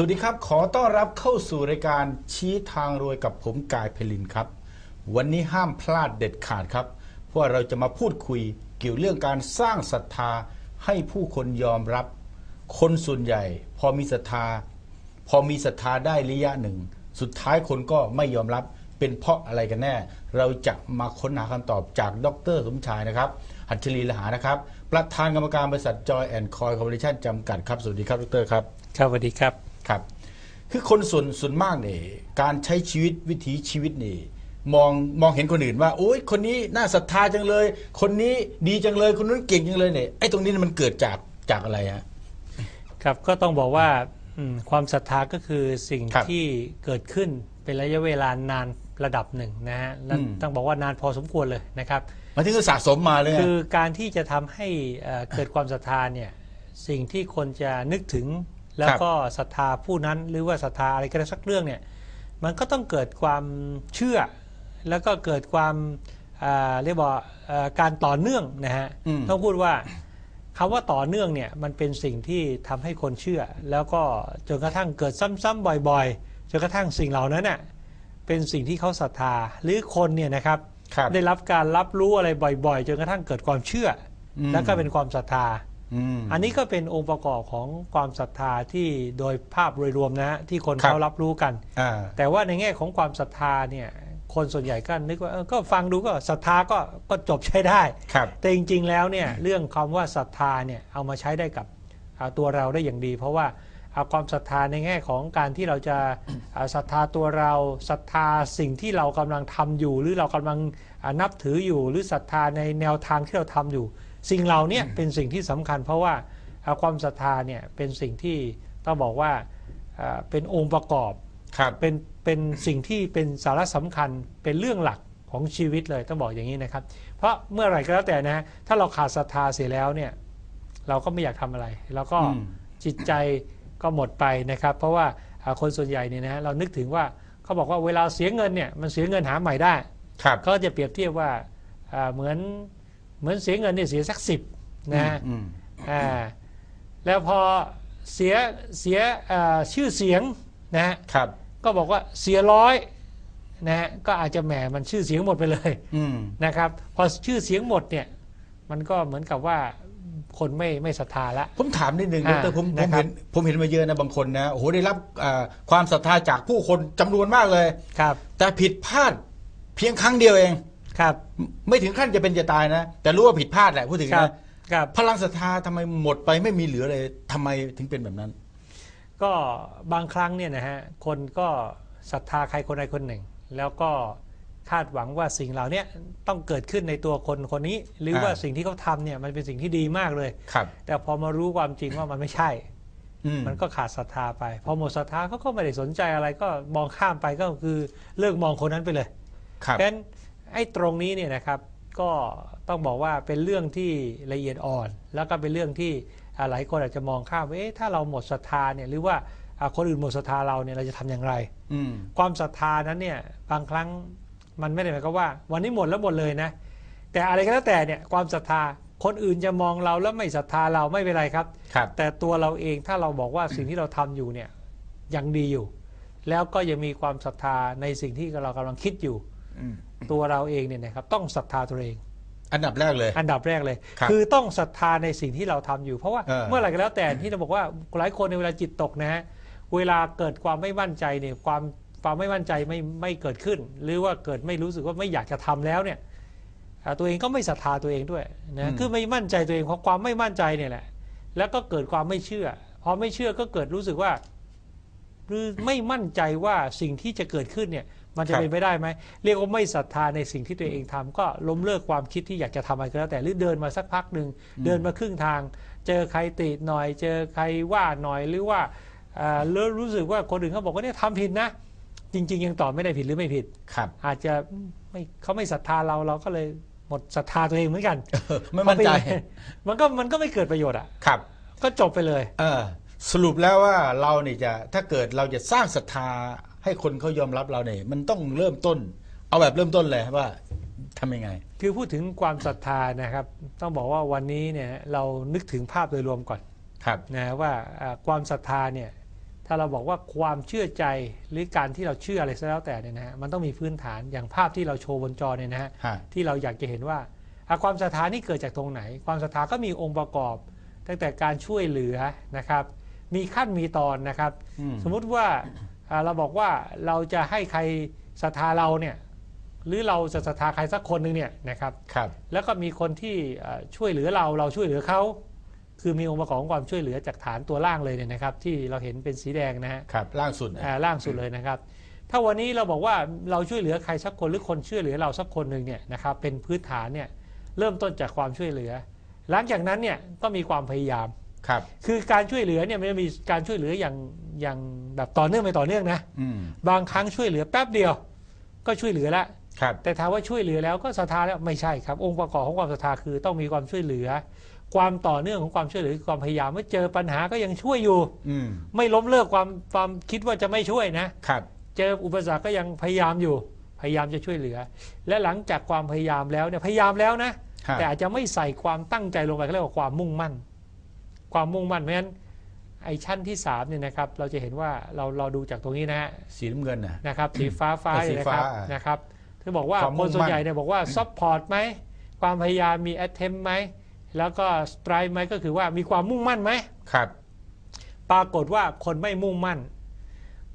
สวัสดีครับ ขอต้อนรับเข้าสู่รายการชี้ทางรวยกับผมกายเพลินครับ วันนี้ห้ามพลาดเด็ดขาดครับ เพราะเราจะมาพูดคุยเกี่ยวเรื่องการสร้างศรัทธาให้ผู้คนยอมรับ คนส่วนใหญ่ พอมีศรัทธา พอมีศรัทธาได้ระยะหนึ่ง สุดท้ายคนก็ไม่ยอมรับเป็นเพราะอะไรกันแน่ เราจะมาค้นหาคำตอบจากดรสมชายนะครับหัชลีละหานะครับ ประธานกรรมการบริษัทจอยแอนด์คอยคอร์ปอเรชั่นจำกัดครับ สวัสดีครับดรครับ ครับสวัสดีครับ ครับคือคนส่วนส่วนมากเนี่ยการใช้ชีวิตวิถีชีวิตนี่มองมองเห็นคนอื่นว่าโอ้ยคนนี้น่าศรัทธาจังเลย คนนี้ดีจังเลยคนนู้นเก่งจังเลยเนี่ยไอ้ตรงนี้มันเกิดจากจากอะไรฮะครับก็ต้องบอกว่าอืมความศรัทธาก็คือสิ่งครับที่เกิดขึ้นเป็นระยะเวลานานระดับหนึ่งนะฮะและอืมต้องบอกว่านานพอสมควรเลยนะครับมันถึงจะสะสมมาเลยไงคือการที่จะทำให้เอ่อเกิดความศรัทธาเนี่ยสิ่งที่คนจะนึกถึง แล้วก็ศรัทธาผู้นั้นหรือว่าศรัทธาอะไรก็ได้สักเรื่องเนี่ยมันก็ต้องเกิดความเชื่อ แล้วก็เกิดความอ่าเรียกว่าเอ่อการต่อเนื่องนะฮะอืมต้องพูดว่าคำว่าต่อเนื่องเนี่ยมันเป็นสิ่งที่ทำให้คนเชื่อ แล้วก็จนกระทั่งเกิดซ้ำๆบ่อยๆจนกระทั่งสิ่งเหล่านั้นน่ะเป็นสิ่งที่เขาศรัทธาหรือคนเนี่ยนะครับครับได้รับการรับรู้อะไรบ่อย ๆ จนกระทั่งเกิดความเชื่ออมแล้วก็เป็นความศรัทธา อืมอันนี้ก็เป็นองค์ประกอบของความศรัทธาที่โดยภาพโดยรวมนะฮะที่คนครับเขารับรู้กันอ่าแต่ว่าในแง่ของความศรัทธาเนี่ยคนส่วนใหญ่ก็นึกว่าเออก็ฟังดูก็ศรัทธาก็ก็จบใช้ได้ครับแต่จริง ๆ แล้วเนี่ยเรื่องคำว่าศรัทธาเนี่ยเอามาใช้ได้กับอ่าตัวเราได้อย่างดี เพราะว่าอ่าความศรัทธาในแง่ของการที่เราจะอ่าศรัทธาตัวเราศรัทธาสิ่งที่เรากำลังทำอยู่ หรือเรากำลังอ่านับถืออยู่ หรือศรัทธาในแนวทางที่เราทำอยู่ สิ่งเหล่าเนี้เป็นสิ่งที่สำคัญ เพราะว่าอ่าความศรัทธาเนี่ยเป็นสิ่งที่ต้องบอกว่าอ่าเป็นองค์ประกอบครับเป็นเป็นสิ่งที่เป็นสาระสำคัญเป็นเรื่องหลักของชีวิตเลยต้องบอกอย่างนี้นะครับ เพราะเมื่อไหร่ก็แล้วแต่นะถ้าเราขาดศรัทธาเสียแล้วเนี่ยเราก็ไม่อยากทำอะไร แล้วก็อืมจิตใจก็หมดไปนะครับ เพราะว่าอ่าคนส่วนใหญ่เนี่ยนะเรานึกถึงว่าเขาบอกว่าเวลาเสียเงินเนี่ยมันเสียเงินหาใหม่ได้ครับเขาจะเปรียบเทียบว่าอ่าเหมือน เหมือนเสียเงินเนี่ยเสียสักสิบนะฮะอืมอ่าแล้วพอเสียเสียอ่าชื่อเสียงนะฮะครับก็บอกว่าเสียร้อยนะฮะก็อาจจะแหมมันชื่อเสียงหมดไปเลยอืมนะครับพอชื่อเสียงหมดเนี่ยมันก็เหมือนกับว่าคนไม่ไม่ศรัทธาละผมถามนิดนึงดอ่ารผมผมนะครับเห็นผมเห็นมาเยอะนะบางคนนะโอ้โหได้รับอ่าความศรัทธาจากผู้คนจำนวนมากเลยครับ แต่ผิดพลาดเพียงครั้งเดียวเอง ครับ ไม่ถึงขั้นจะเป็นจะตายนะ แต่รู้ว่าผิดพลาดแหละพูดถึงครับนะครับ พลังศรัทธาทำไมหมดไปไม่มีเหลือเลยทำไมถึงเป็นแบบนั้น ก็บางครั้งเนี่ยนะฮะคนก็ศรัทธาใครคนใดคนหนึ่ง แล้วก็คาดหวังว่าสิ่งเหล่านี้ต้องเกิดขึ้นในตัวคนคนนี้ หรือว่าอ่า สิ่งที่เขาทำเนี่ยมันเป็นสิ่งที่ดีมากเลย ครับ แต่พอมารู้ความจริงว่ามันไม่ใช่ อืม มันก็ขาดศรัทธาไป พอหมดศรัทธาเขาก็ไม่ได้สนใจอะไรก็มองข้ามไปก็คือเลิกมองคนนั้นไปเลยครับ เพราะฉะนั้น ไอ้ตรงนี้เนี่ยนะครับก็ต้องบอกว่าเป็นเรื่องที่ละเอียดอ่อน แล้วก็เป็นเรื่องที่อ่าหลายคนอาจจะมองข้ามว่าเอ๊ะถ้าเราหมดศรัทธาเนี่ยหรือว่าอ่าคนอื่นหมดศรัทธาเราเนี่ยเราจะทำอย่างไรอืมความศรัทธานั้นเนี่ยบางครั้งมันไม่ได้หมายความว่า วันนี้หมดแล้วหมดเลยนะ แต่อะไรก็แล้วแต่เนี่ยความศรัทธาคนอื่นจะมองเราแล้วไม่ศรัทธาเราไม่เป็นไรครับครับแต่ตัวเราเองถ้าเราบอกว่าสิ่งที่เราทำอยู่เนี่ยยังดีอยู่ แล้วก็ยังมีความศรัทธาในสิ่งที่เรากำลังคิดอยู่อืม ตัวเราเองเนี่ยนะครับต้องศรัทธาตัวเอง อันดับแรกเลย อันดับแรกเลย ครับอต้องศรัทธาในสิ่งที่เราทำอยู่ เพราะว่าเออ เมื่อไหร่ก็แล้วแต่ที่เราบอกว่าหลายคนในเวลาจิตตกนะฮะเวลาเกิดความไม่มั่นใจเนี่ยความความไม่มั่นใจไม่ไม่เกิดขึ้น หรือว่าเกิดไม่รู้สึกว่าไม่อยากจะทำแล้วเนี่ยอ่าตัวเองก็ไม่ศรัทธาตัวเองด้วยนะคือไม่มั่นใจตัวเองเพราะความไม่มั่นใจเนี่ยแหละ แล้วก็เกิดความไม่เชื่อ พอไม่เชื่อก็เกิดรู้สึกว่า หรือไม่มั่นใจว่าสิ่งที่จะเกิดขึ้นเนี่ย มันจะครับเป็นไปได้ไหมเรียกว่าไม่ศรัทธาในสิ่งที่ตัวเองทำก็ล้มเลิกความคิดที่อยากจะทำอะไรก็แล้วแต่หรือเดินมาสักพักหนึ่งเดินมาครึ่งทาง เจอใครติหน่อย เจอใครว่าหน่อยหรือว่าเอ่อเริ่มรู้สึกว่าคนอื่นเขาบอกว่าเนี่ยทำผิดนะ จริง ๆ ยังตอบไม่ได้ผิดหรือไม่ผิดครับ อาจจะไม่เขาไม่ศรัทธาเราเราก็เลยหมดศรัทธาตัวเองเหมือนกันไม่มั่นใจเพราะเป็นมันก็มันก็ไม่เกิดประโยชน์อะครับ ก็จบไปเลย เออ สรุปแล้วว่าเราเนี่ยจะถ้าเกิดเราจะสร้างศรัทธา ให้คนเขายอมรับเราเนี่ยมันต้องเริ่มต้น เอาแบบเริ่มต้นเลยว่าทำยังไง คือพูดถึงความศรัทธานะครับ ต้องบอกว่าวันนี้เนี่ยเรานึกถึงภาพโดยรวมก่อนครับนะว่าอ่าความศรัทธาเนี่ยถ้าเราบอกว่าความเชื่อใจหรือการที่เราเชื่ออะไรก็แล้วแต่เนี่ยนะฮะมันต้องมีพื้นฐานอย่างภาพที่เราโชว์บนจอเนี่ยนะฮะฮะที่เราอยากจะเห็นว่าอะความศรัทธานี่เกิดจากตรงไหน ความศรัทธาก็มีองค์ประกอบ ตั้งแต่การช่วยเหลือนะครับ มีขั้นมีตอนนะครับอืมสมมุติว่าอ่า เราบอกว่าเราจะให้ใครศรัทธาเราเนี่ยหรือเราจะศรัทธาใครสักคนหนึ่งเนี่ยนะครับครับ แล้วก็มีคนที่เอ่อช่วยเหลือเราเราช่วยเหลือเขาคือมีองค์ประกอบของความช่วยเหลือจากฐานตัวล่างเลยเนี่ยนะครับ ที่เราเห็นเป็นสีแดงนะฮะครับล่างสุดอ่าล่างสุดเลยนะครับ ถ้าวันนี้เราบอกว่าเราช่วยเหลือใครสักคนหรือคนช่วยเหลือเราสักคนหนึ่งเนี่ยนะครับเป็นพื้นฐานเนี่ยเริ่มต้นจากความช่วยเหลือ หลังจากนั้นเนี่ยก็มีความพยายาม ครับ คือการช่วยเหลือเนี่ยมันจะมีการช่วยเหลืออย่างอย่างแบบต่อเนื่องไม่ต่อเนื่องนะอืมบางครั้งช่วยเหลือแป๊บเดียว ก็ช่วยเหลือแล้วครับ แต่ถามว่าช่วยเหลือแล้วก็ศรัทธาแล้วไม่ใช่ครับ องค์ประกอบของความศรัทธาคือต้องมีความช่วยเหลือ ความต่อเนื่องของความช่วยเหลือคือความพยายามเมื่อเจอปัญหาก็ยังช่วยอยู่ อืมไม่ล้มเลิกความความคิดว่าจะไม่ช่วยนะ ครับ เจออุปสรรคก็ยังพยายามอยู่ พยายามจะช่วยเหลือ และหลังจากความพยายามแล้วเนี่ยพยายามแล้วนะฮะแต่อาจจะไม่ใส่ความตั้งใจลงไปเขาเรียกว่าความมุ่งมั่น ความมุ่งมั่นเพราะฉะนั้นไอ้ชั้นที่สามเนี่ยนะครับเราจะเห็นว่าเราเราดูจากตรงนี้นะฮะสีน้ำเงินนะ นะครับสีฟ้าฟ้าเออสีเนี่ยนะฟ้าครับอะนะครับที่บอกว่าความมุ่คนงมั่น ส่วนใหญ่เนี่ยบอกว่าซัพพอร์ตไหมความพยายามมี attempt ไหมแล้วก็ strive ไหมก็คือว่ามีความมุ่งมั่นไหม ครับ ปรากฏว่าคนไม่มุ่งมั่น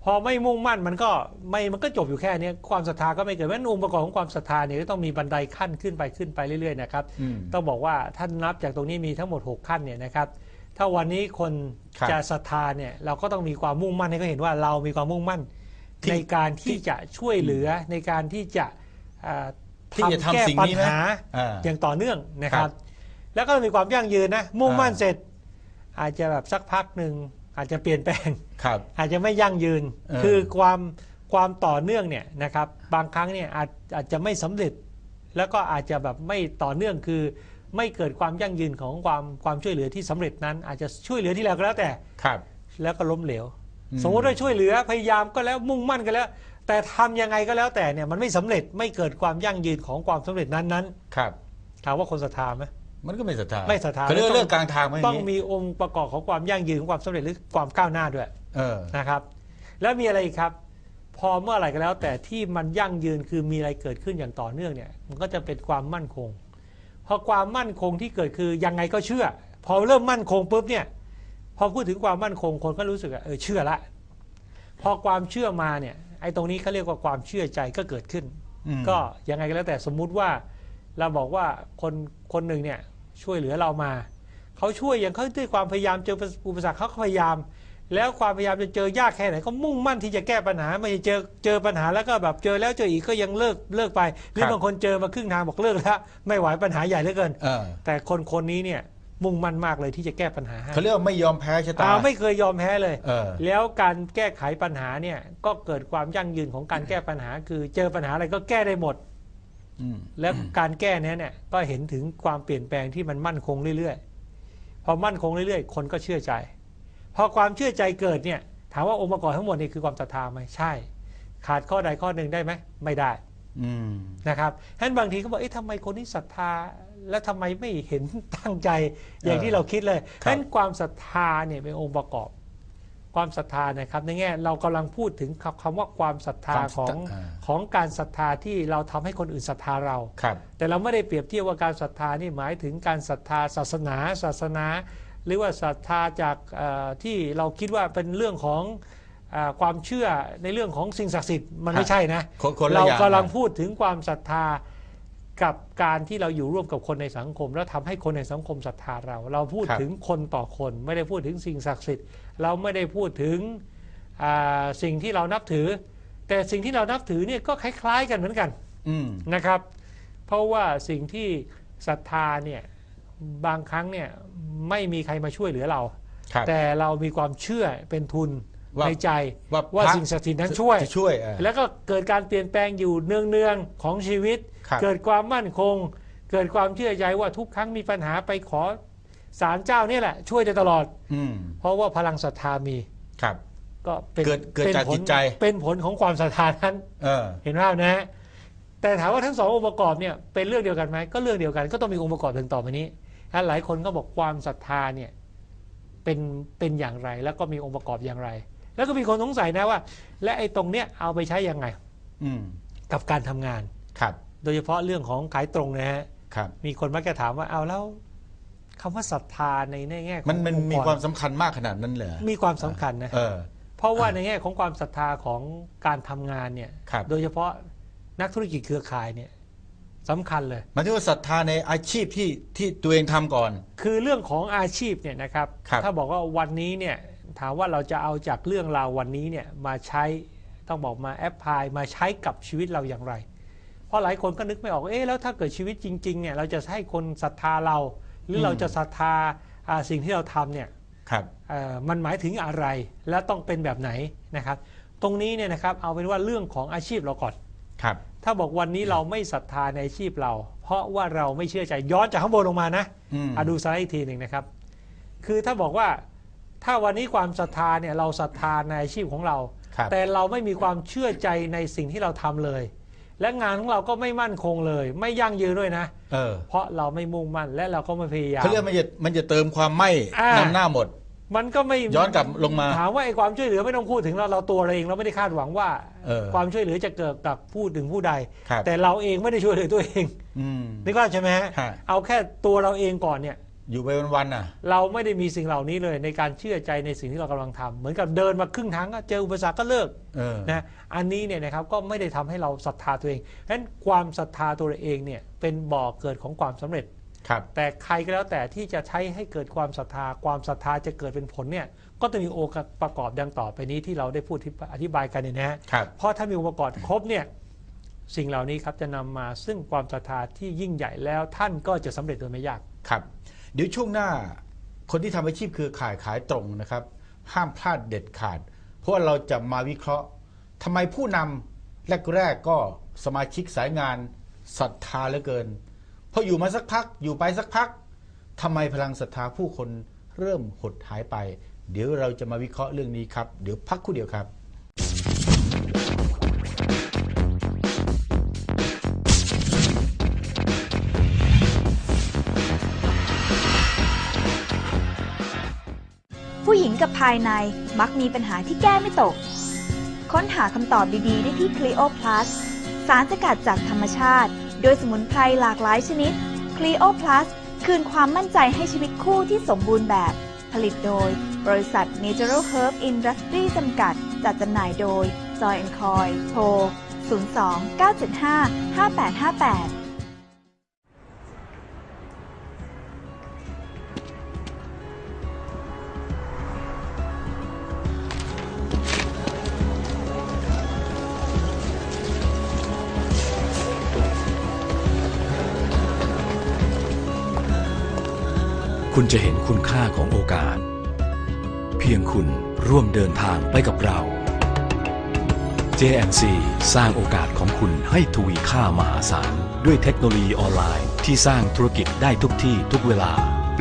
พอไม่มุ่งมั่นมันก็ไม่มันก็จบอยู่แค่นี้ความศรัทธาก็ไม่เกิดเพราะฉะนั้นองค์ประกอบของความศรัทธาเนี่ยก็ต้องมีบันไดขั้นขึ้นไปขึ้นไปเรื่อยๆนะครับ อืม ต้องบอกว่าท่านนับจากตรงนี้มีทั้งหมด 6 ขั้นเนี่ยนะครับ ถ้าวันนี้คนครับจะศรัทธาเนี่ยเราก็ต้องมีความมุ่งมั่นให้เขาเห็นว่าเรามีความมุ่งมั่น ที่ในการที่ที่จะช่วยเหลือในการที่จะเอ่อที่จะทำแก้สิ่งปัญนี้ไหมหาอ่าอย่างต่อเนื่องนะครัครับ บ แล้วก็มีความยั่งยืนนะมุ่งมั่นอ่าเสร็จ อาจจะแบบสักพักหนึ่งอาจจะเปลี่ยนแปลง ครับ อาจจะไม่ยั่งยืน เออ คือความความต่อเนื่องเนี่ยนะครับ บางครั้งเนี่ยอาจอาจจะไม่สำเร็จ แล้วก็อาจจะแบบไม่ต่อเนื่องคือ ไม่เกิดความยั่งยืนของความความช่วยเหลือที่สำเร็จนั้น อาจจะช่วยเหลือที่แล้วก็แล้วแต่ ครับ แล้วก็ล้มเหลว อืม สมมติว่าช่วยเหลือพยายามก็แล้วมุ่งมั่นก็แล้ว แต่ทำยังไงก็แล้วแต่เนี่ยมันไม่สำเร็จไม่เกิดความยั่งยืนของความสำเร็จนั้นนั้นครับ ๆถามว่าคนศรัทธาไหม มันก็ไม่ศรัทธาไม่ศรัทธา เขาเรียกต้องเรื่องกลางทางไหมต้องย่านี้มีองค์ประกอบของความยั่งยืนของความสำเร็จหรือความก้าวหน้าด้วยเออ นะครับ แล้วมีอะไรอีกครับ พอเมื่อไหร่ก็แล้วแต่ที่มันยั่งยืนคือมีอะไรเกิดขึ้นอย่างต่อเนื่องเนี่ยมันก็จะเป็นความมั่นคง พอความมั่นคงที่เกิดคือยังไงก็เชื่อ พอเริ่มมั่นคงปุ๊บเนี่ยพอพูดถึงความมั่นคงคนก็รู้สึกว่าเออเชื่อละ พอความเชื่อมาเนี่ยไอ้ตรงนี้เขาเรียกว่าความเชื่อใจก็เกิดขึ้นอืมก็ยังไงก็แล้วแต่สมมุติว่าเราบอกว่าคนคนหนึ่งเนี่ยช่วยเหลือเรามา เขาช่วยอย่างเขาด้วยความพยายามเจออุปสรรคเขาก็พยายาม แล้วความพยายามจะเจอยากแค่ไหนก็มุ่งมั่นที่จะแก้ปัญหาไม่ใช่เจอเจอปัญหาแล้วก็แบบเจอแล้วเจออีกก็ยังเลิกเลิกไปหรือบางคนเจอมาครึ่งทางบอกเลิกแล้วไม่ไหวปัญหาใหญ่เหลือเกินเออแต่คนคนนี้เนี่ยมุ่งมั่นมากเลยที่จะแก้ปัญหาให้เขาเรียกว่าไม่ยอมแพ้ชะตาอ่าไม่เคยยอมแพ้เลยเออแล้วการแก้ไขปัญหาเนี่ยก็เกิดความยั่งยืนของการแก้ปัญหา คือเจอปัญหาอะไรก็แก้ได้หมดอืมแล้วการแก้เนี้ยเนี่ยก็เห็นถึงความเปลี่ยนแปลงที่มันมั่นคงเรื่อยๆพอมั่นคงเรื่อยๆ คนก็เชื่อใจ พอความเชื่อใจเกิดเนี่ยถามว่าองค์ประกอบทั้งหมดนี่คือความศรัทธาไหมใช่ ขาดข้อใดข้อหนึ่งได้ไหมไม่ได้อืมนะครับฉะนั้นบางทีก็บอกเอ๊ะทำไมคนนี้ศรัทธาแล้วทำไมไม่เห็นตั้งใจอย่างที่เราคิดเลยฉะนั้นความศรัทธาเนี่ยเป็นองค์ประกอบ ความศรัทธานะครับ ในแง่เรากำลังพูดถึงคำคำว่าความศรัทธาความศขรัอทงธาอ่าของการศรัทธาที่เราทำให้คนอื่นศรัทธาเราครับแต่เราไม่ได้เปรียบเทียบว่าการศรัทธานี่หมายถึงการศรัทธาศาสนา ศาสนา หรือว่าศรัทธาจากเอ่อที่เราคิดว่าเป็นเรื่องของเออความเชื่อในเรื่องของสิ่งศักดิ์สิทธิ์มันไม่ใช่นะคนคนละเราอย่างกำลังพูดถึงความศรัทธากับการที่เราอยู่ร่วมกับคนในสังคม แล้วทำให้คนในสังคมศรัทธาเรา เราพูดถึงคนต่อคน ไม่ได้พูดถึงสิ่งศักดิ์สิทธิ์ เราไม่ได้พูดถึงอ่าสิ่งที่เรานับถือ แต่สิ่งที่เรานับถือเนี่ยก็คล้าย ๆ กันเหมือนกันอืมนะครับ เพราะว่าสิ่งที่ศรัทธาเนี่ย บางครั้งเนี่ยไม่มีใครมาช่วยเหลือเรา ครับ แต่เรามีความเชื่อเป็นทุนว่าในใจว่าว่าพระสิ่งศักดิ์สิทธิ์นั้นช่วย จะช่วยเออแล้วก็เกิดการเปลี่ยนแปลงอยู่เนืองๆของชีวิต ครับ เกิดความมั่นคง เกิดความเชื่อใจว่าทุกครั้งมีปัญหาไปขอศาลเจ้านี่แหละ ช่วยได้ตลอด อืมเพราะว่าพลังศรัทธามีครับ ก็เป็นเกิดเกิดป็นจากผลจิตใจ เป็นผลของความศรัทธานั้น เออ เห็นภาพนะฮะแต่ถามว่าทั้งสององค์ประกอบเนี่ยเป็นเรื่องเดียวกันไหมก็เรื่องเดียวกันก็ต้องมีองค์ประกอบถึงต่อไปนี้ ถ้าหลายคนก็บอกความศรัทธาเนี่ยเป็นเป็นอย่างไร แล้วก็มีองค์ประกอบอย่างไร แล้วก็มีคนสงสัยนะว่า และไอ้ตรงเนี้ยเอาไปใช้ยังไงอืมกับการทำงานครับ โดยเฉพาะเรื่องของขายตรงนะฮะครับมีคนมักจะถามว่าเอาแล้วคำว่าศรัทธาในแง่ของมันมันองค์มีกรความสำคัญมากขนาดนั้นเลยเหรอมีความสำคัญนะเออเพราะว่าในแง่ของความศรัทธาของการทำงานเนี่ยครับโดยเฉพาะนักธุรกิจเครือข่ายเนี่ย สำคัญเลยหมายถึงว่าศรัทธาในอาชีพที่ที่ตัวเองทำก่อน คือเรื่องของอาชีพเนี่ยนะครับครับถ้าบอกว่าวันนี้เนี่ยถามว่าเราจะเอาจากเรื่องราววันนี้เนี่ยมาใช้ต้องบอกมาแอปพลายมาใช้กับชีวิตเราอย่างไร เพราะหลายคนก็นึกไม่ออกเอ๊ะแล้วถ้าเกิดชีวิตจริงๆเนี่ยเราจะให้คนศรัทธาเรา หรือเราจะศรัทธาอ่าสิ่งที่เราทำเนี่ยครับเอ่อมันหมายถึงอะไรและต้องเป็นแบบไหนนะครับ ตรงนี้เนี่ยนะครับเอาเป็นว่าเรื่องของอาชีพเราก่อน ครับ ถ้าบอกวันนี้เราไม่ศรัทธาในอาชีพเรา เพราะว่าเราไม่เชื่อใจย้อนจากข้างบนลงมานะอืมอะดูสไลด์อีกทีหนึ่งนะครับ คือถ้าบอกว่าถ้าวันนี้ความศรัทธาเนี่ยเราศรัทธาในอาชีพของเรา ครับ แต่เราไม่มีความเชื่อใจในสิ่งที่เราทำเลย และงานของเราก็ไม่มั่นคงเลย ไม่ยั่งยืนด้วยนะ เออเพราะเราไม่มุ่งมั่นและเราก็ไม่พยายาม เขาเรียกมันจะมันจะเติมความไม่อ่านนำหน้าหมด มันก็ไม่ย้อนกลับลงมา ถามว่าไอ้ความช่วยเหลือไม่ต้องพูดถึงเราเราตัวเราเองเราไม่ได้คาดหวังว่าเออความช่วยเหลือจะเกิดกับผู้ถึงผู้ใด ครับแต่เราเองไม่ได้ช่วยเหลือตัวเองอืม นึกว่าพใช่ไหมฮะฮะ เอาแค่ตัวเราเองก่อนเนี่ย อยู่ไปวันๆน่ะ เราไม่ได้มีสิ่งเหล่านี้เลย ในการเชื่อใจในสิ่งที่เรากำลังทำเหมือนกับเดินมาครึ่งทางก็เจออุปสรรคก็เลิกเออ นะอันนี้เนี่ยนะครับก็ไม่ได้ทำให้เราศรัทธาตัวเองฉะนั้นความศรัทธาตัวเองเนี่ยเป็นบ่อเกิดของความสำเร็จ ครับแต่ใครก็แล้วแต่ที่จะใช้ให้เกิดความศรัทธา ความศรัทธาจะเกิดเป็นผลเนี่ยก็ต้องมีองค์ประกอบดังต่อไปนี้ที่เราได้พูดที่อธิบายกันเนี่ยนะฮะครับเพราะถ้ามีองค์ประกอบครบเนี่ยสิ่งเหล่านี้ครับจะนำมาซึ่งความศรัทธาที่ยิ่งใหญ่แล้วท่านก็จะสำเร็จโดยไม่ยากครับ เดี๋ยวช่วงหน้าคนที่ทำอาชีพคือขายขายตรงนะครับ ห้ามพลาดเด็ดขาด เพราะว่าเราจะมาวิเคราะห์ทำไมผู้นำแรกๆก็สมาชิกสายงานศรัทธาเหลือเกิน พออยู่มาสักพักอยู่ไปสักพักทำไมพลังศรัทธาผู้คนเริ่มหดหายไป เดี๋ยวเราจะมาวิเคราะห์เรื่องนี้ครับ เดี๋ยวพักคู่เดียวครับผู้หญิงกับภายในมักมีปัญหาที่แก้ไม่ตก ค้นหาคำตอบดีๆ ได้ที่ Clio Plus สารสกัดจากธรรมชาติ โดยสมุนไพรหลากหลายชนิด Cleo Plus คืนความมั่นใจให้ชีวิตคู่ที่สมบูรณ์แบบ ผลิตโดย บริษัท Natural Herb Industry จำกัด จัดจำหน่ายโดย Joy Coy โทร 02 975 5858 คุณจะเห็นคุณค่าของโอกาส เพียงคุณร่วมเดินทางไปกับเรา JNC สร้างโอกาสของคุณให้ทวีค่ามหาศาล ด้วยเทคโนโลยีออนไลน์ที่สร้างธุรกิจได้ทุกที่ทุกเวลา